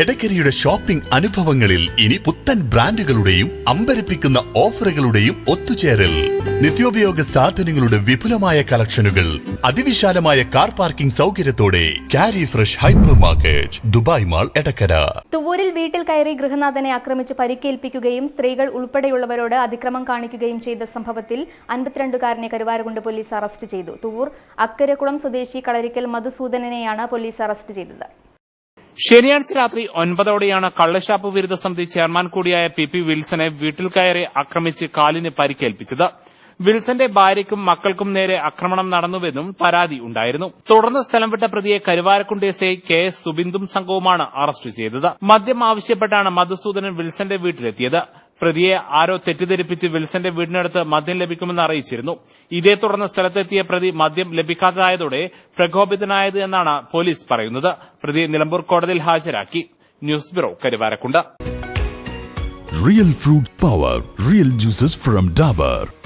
എടക്കരയുടെ shopping അനുഭവങ്ങളിൽ ഇനി പുത്തൻ ബ്രാൻഡുകളുടെയും അമ്പരപ്പിക്കുന്ന ഓഫറുകളുടെയും ഒത്തുചേരൽ. നിത്യോപയോഗ സാധനങ്ങളുടെ വിപുലമായ കളക്ഷനുകൾ അതിവിശാലമായ car parking സൗകര്യത്തോടെ carry fresh hypermarket Dubai mall Edakkara. തുവൂരിൽ വീട്ടിൽ കയറി ഗൃഹനാഥനെ ആക്രമിച്ച് പരിക്കേൽപ്പിക്കുകയും സ്ത്രീകൾ ഉൾപ്പെടെയുള്ളവരോട് അതിക്രമം കാണിക്കുകയും ചെയ്ത സംഭവത്തിൽ അൻപത്തിരണ്ടുകാരനെ കരുവാരകൊണ്ട് പോലീസ് അറസ്റ്റ് ചെയ്തു. തുവൂർ അക്കരക്കുളം സ്വദേശി കളരിക്കൽ മധുസൂദനനെയാണ് പോലീസ് അറസ്റ്റ് ചെയ്തത്. ശനിയാഴ്ച രാത്രി ഒൻപതോടെയാണ് കള്ളഷാപ്പ് വിരുദ്ധ സമിതി ചെയർമാൻ കൂടിയായ പി പി വിൽസനെ വീട്ടിൽ കയറി ആക്രമിച്ച് കാലിന് പരിക്കേൽപ്പിച്ചത്. വിൽസന്റെ ഭാര്യയ്ക്കും മക്കൾക്കും നേരെ ആക്രമണം നടന്നുവെന്നും പരാതി ഉണ്ടായിരുന്നു. തുടർന്ന് സ്ഥലം വിട്ട പ്രതിയെ Karuvarakundu S I K S സുബിന്ദും സംഘവുമാണ് അറസ്റ്റ് ചെയ്തത്. മദ്യം ആവശ്യപ്പെട്ടാണ് മധുസൂദനൻ വിൽസന്റെ വീട്ടിലെത്തിയത്. പ്രതിയെ ആരോ തെറ്റിദ്ധരിപ്പിച്ച് വിൽസന്റെ വീടിനടുത്ത് മദ്യം ലഭിക്കുമെന്ന് അറിയിച്ചിരുന്നു. ഇതേ തുടർന്ന് സ്ഥലത്തെത്തിയ പ്രതി മദ്യം ലഭിക്കാത്തതായതോടെ പ്രകോപിതനായത് എന്നാണ് പോലീസ് പറയുന്നത്. പ്രതിയെ നിലമ്പൂർ കോടതിയിൽ ഹാജരാക്കി. News bureau Karuvarakundu. Real fruit power real juices from Dabur.